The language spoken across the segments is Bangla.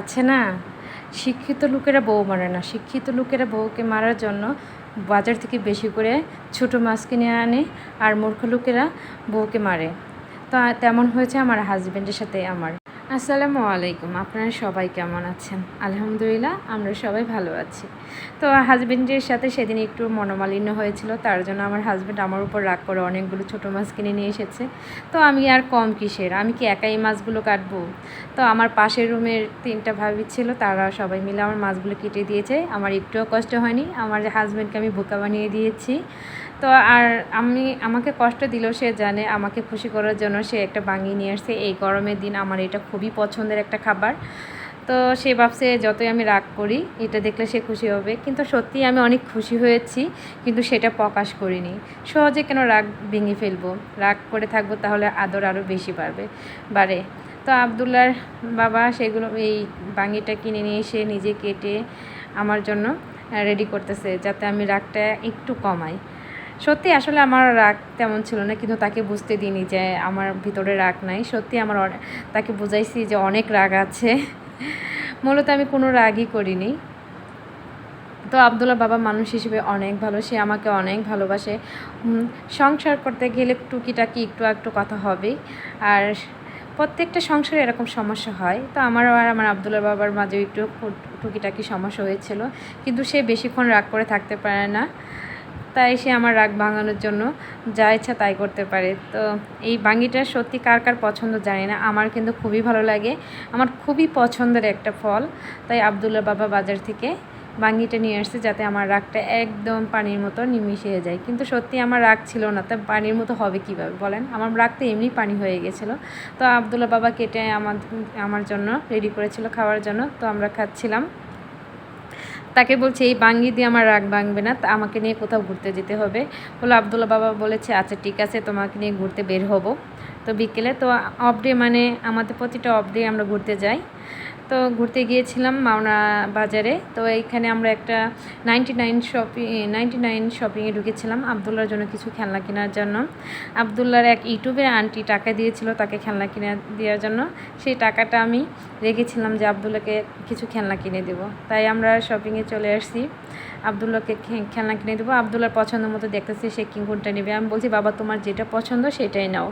আছে না? শিক্ষিত লোকেরা বউ মারে না। শিক্ষিত লোকেরা বউকে মারার জন্য বাজার থেকে বেশি করে ছোট মাছ কিনে আনে আর মূর্খ লোকেরা বউকে মারে। তো তেমন হয়েছে আমার হাজব্যান্ডের সাথে আমার। আসসালামু আলাইকুম। আপনারা সবাই কেমন আছেন? আলহামদুলিল্লাহ, আমরা সবাই ভালো আছি। তো হাজব্যান্ডের সাথে সেদিন একটু মনোমালিন্য হয়েছিল, তার জন্য আমার হাজব্যান্ড আমার উপর রাগ করে অনেকগুলো ছোটো মাছ কিনে নিয়ে এসেছে। তো আমি আর কম কিসের? আমি কি একাই মাছগুলো কাটবো? তো আমার পাশের রুমের তিনটা ভাবি ছিল, তারা সবাই মিলে আমার মাছগুলো কেটে দিয়েছে। আমার একটুও কষ্ট হয়নি। আমার হাজব্যান্ডকে আমি বোকা বানিয়ে দিয়েছি। তো আর আমি, আমাকে কষ্ট দিল সে জানে, আমাকে খুশি করার জন্য সে একটা বাঙিয়ে নিয়ে আসছে। এই গরমের দিন আমার এটা খুবই পছন্দের একটা খাবার। তো সে ভাবছে যতই আমি রাগ করি, এটা দেখলে সে খুশি হবে। কিন্তু সত্যিই আমি অনেক খুশি হয়েছি, কিন্তু সেটা প্রকাশ করিনি। সহজে কেন রাগ ভেঙে ফেলব? রাগ করে থাকব তাহলে আদর আরও বেশি বাড়বে। বাড়ে। তো আবদুল্লার বাবা সেগুলো, এই বাঙিটা কিনে নিয়ে এসে নিজে কেটে আমার জন্য রেডি করতেছে, যাতে আমি রাগটা একটু কমাই। সত্যি আসলে আমার রাগ তেমন ছিল না, কিন্তু তাকে বুঝতে দিইনি যে আমার ভিতরে রাগ নাই। সত্যি আমার তাকে বুঝাইছি যে অনেক রাগ আছে। মূলত আমি কোনো রাগই করিনি। তো আবদুল্লাহ বাবা মানুষ হিসেবে অনেক ভালো, সে আমাকে অনেক ভালোবাসে। সংসার করতে গেলে টুকিটাকি একটু একটু কথা হবেই। আর প্রত্যেকটা সংসারে এরকম সমস্যা হয়। তো আমারও আর আমার আবদুল্লাহ বাবার মাঝেও একটু টুকিটাকি সমস্যা হয়েছিল। কিন্তু সে বেশিক্ষণ রাগ করে থাকতে পারে না। তাই সে আমার রাগ ভাঙানোর জন্য যা ইচ্ছা তাই করতে পারে। তো এই বাঙ্গিটা সত্যি কার কার পছন্দ জানি না। আমার কিন্তু খুবই ভালো লাগে। আমার খুবই পছন্দের একটা ফল। তাই আবদুল্লাহ বাবা বাজার থেকে বাঙ্গিটা নিয়ে আসছে যাতে আমার রাগটা একদম পানির মতো নিমিশে যায়। কিন্তু সত্যি আমার রাগ ছিল না। তা পানির মতো হবে কীভাবে বলেন? আমার রাগ তো এমনি পানি হয়ে গেছিল। তো আবদুল্লাহ বাবা কেটে আমার আমার জন্য রেডি করেছিল খাওয়ার জন্য। তো আমরা খাচ্ছিলাম। তাকে বলছে, এই বাঙ্গি দিয়ে আমার রাগ ভাঙবে না আমাকে নিয়ে কোথাও ঘুরতে যেতে হবে। বলে আবদুল্লা বাবা বলেছে আচ্ছা ঠিক আছে, তোমাকে নিয়ে ঘুরতে বের হব। তো বিকেলে, তো অফ ডে মানে আমাদের প্রতিটা অফ ডে আমরা ঘুরতে যাই। তো ঘুরতে গিয়েছিলাম মাওনা বাজারে, তো এইখানে আমরা একটা ninety nine shopping ninety nine শপিংয়ে ঢুকেছিলাম, আবদুল্লার জন্য কিছু খেলনা কেনার জন্য। আবদুল্লার এক ইউটিউবের আন্টি টাকা দিয়েছিল তাকে খেলনা কিনে দেওয়ার জন্য। সেই টাকাটা আমি রেখেছিলাম যে আবদুল্লাকে কিছু খেলনা কিনে দেবো। তাই আমরা শপিংয়ে চলে আসছি। আবদুল্লাকে খেলনা কিনে দেবো। আবদুল্লার পছন্দ মতো দেখতেছি সে কি কোনটা নেবে। আমি বলছি, বাবা, তোমার যেটা পছন্দ সেটাই নাও।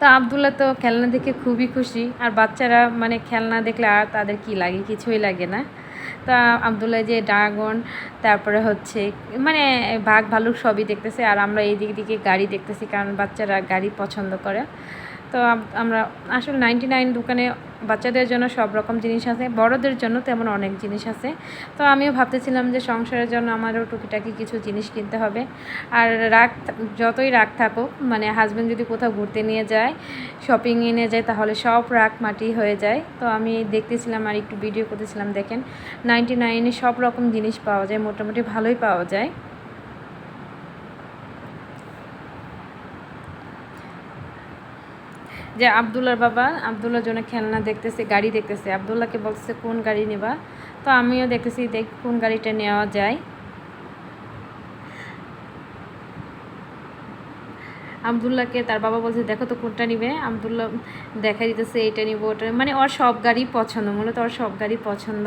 তো আবদুল্লাহ তো খেলনা দেখে খুবই খুশি। আর বাচ্চারা মানে খেলনা দেখলে আর তাদের কি লাগে? কিছুই লাগে না। তা আবদুল্লাহ যে ড্রাগন, তারপরে হচ্ছে মানে বাঘ, ভালুক সবই দেখতেছে। আর আমরা এই দিক দিকে গাড়ি দেখতেছি কারণ বাচ্চারা গাড়ি পছন্দ করে। তো আমরা আসলে নাইনটি নাইন দোকানে বাচ্চাদের জন্য সব রকম জিনিস আছে, বড়দের জন্য তেমন অনেক জিনিস আছে। তো আমিও ভাবতেছিলাম যে সংসারের জন্য আমারও টুকিটাকি কিছু জিনিস কিনতে হবে। আর রাগ যতই রাগ থাকুক মানে হাজব্যান্ড যদি কোথাও ঘুরতে নিয়ে যায় শপিংয়ে নিয়ে যায়, তাহলে সব রাগ মাটি হয়ে যায়। তো আমি দেখতেছিলাম আর একটু ভিডিও করতেছিলাম, দেখেন নাইনটি নাইনে সব রকম জিনিস পাওয়া যায়, মোটামুটি ভালোই পাওয়া যায়। যে আবদুল্লার বাবা, আবদুল্লার জন্য খেলনা দেখতেছে, গাড়ি দেখতেছে। আবদুল্লাহকে বলছে কোন গাড়ি নেবা? তো আমিও দেখতেছি, দেখ কোন গাড়িটা নেওয়া যায়। আবদুল্লাহকে তার বাবা বলছে, দেখো তো কোনটা নিবে? আবদুল্লাহ দেখা দিতেছে, এইটা নিব, ওটা মানে ওর সব গাড়ি পছন্দ, মূলত ওর সব গাড়ি পছন্দ।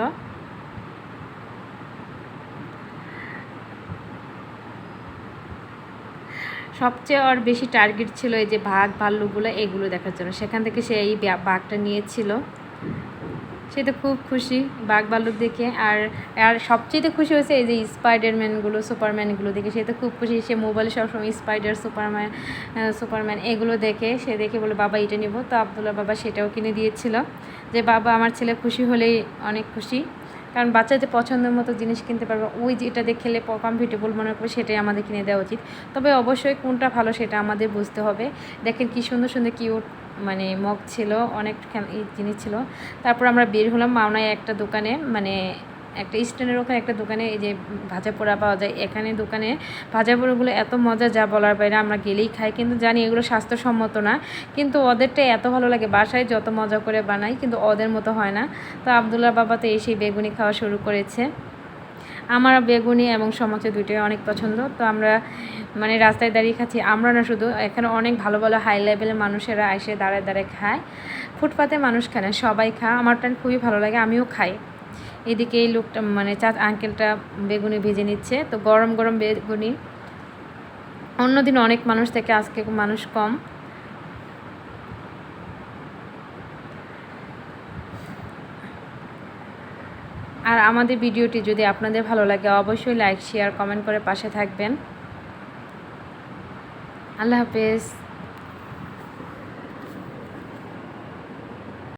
সবচেয়ে ওর বেশি টার্গেট ছিল এই যে ভাগ, ভাল্লুকগুলো, এগুলো দেখার জন্য। সেখান থেকে সে এই বাঘটা নিয়েছিল। সে তো খুব খুশি বাঘ, ভাল্লুক দেখে। আর আর সবচেয়ে খুশি হয়েছে এই যে স্পাইডারম্যানগুলো সুপারম্যানগুলো দেখে। সে তো খুব খুশি। সে মোবাইলে সবসময় স্পাইডার সুপারম্যান সুপারম্যান এগুলো দেখে। সে দেখে বলে বাবা, এটা নিব। তো আবদুল্লাহ বাবা সেটাও কিনে দিয়েছিল। যে বাবা, আমার ছেলে খুশি হলেই অনেক খুশি। কারণ বাচ্চা যে পছন্দের মতো জিনিস কিনতে পারবে। ওই যেটা দেখে খেলে কমফর্টেবল মনে করবে, সেটাই আমাদের কিনে দেওয়া উচিত। তবে অবশ্যই কোনটা ভালো সেটা আমাদের বুঝতে হবে। দেখেন কি সুন্দর সুন্দর কিউট মানে মগ ছিল অনেক জিনিস ছিল। তারপর আমরা বের হলাম মাওনায় একটা দোকানে মানে একটা স্ট্যান্ডের ওখানে একটা দোকানে এই যে ভাজা পোড়া পাওয়া যায়, এখানে দোকানে ভাজা পোড়াগুলো এত মজা যা বলার বাইরে আমরা গেলেই খাই। কিন্তু জানি এগুলো স্বাস্থ্যসম্মত না, কিন্তু ওদেরটা এত ভালো লাগে, বাসায় যত মজা করে বানাই কিন্তু ওদের মতো হয় না। তো আবদুল্লাহ বাবা তো এসেই বেগুনি খাওয়া শুরু করেছে। আমার বেগুনি এবং সমচে দুইটাই অনেক পছন্দ। তো আমরা মানে রাস্তায় দাঁড়িয়ে খাচ্ছি, আমরা না শুধু, এখানে অনেক ভালো ভালো হাই লেভেলের মানুষেরা এসে দাঁড়ায় দাঁড়ায় খায়। ফুটপাতে মানুষ খায় না, সবাই খায়। আমারটা খুবই ভালো লাগে, আমিও খাই। এদিকে এই লোকটা মানে চা আঙ্কেলটা বেগুনি ভেজে নিচ্ছে। তো গরম গরম বেগুনি। অন্যদিন অনেক মানুষ থেকে, আজকে মানুষ কম। আর আমাদের ভিডিওটি যদি আপনাদের ভালো লাগে, অবশ্যই লাইক, শেয়ার, কমেন্ট করে পাশে থাকবেন। আল্লাহ হাফেজ।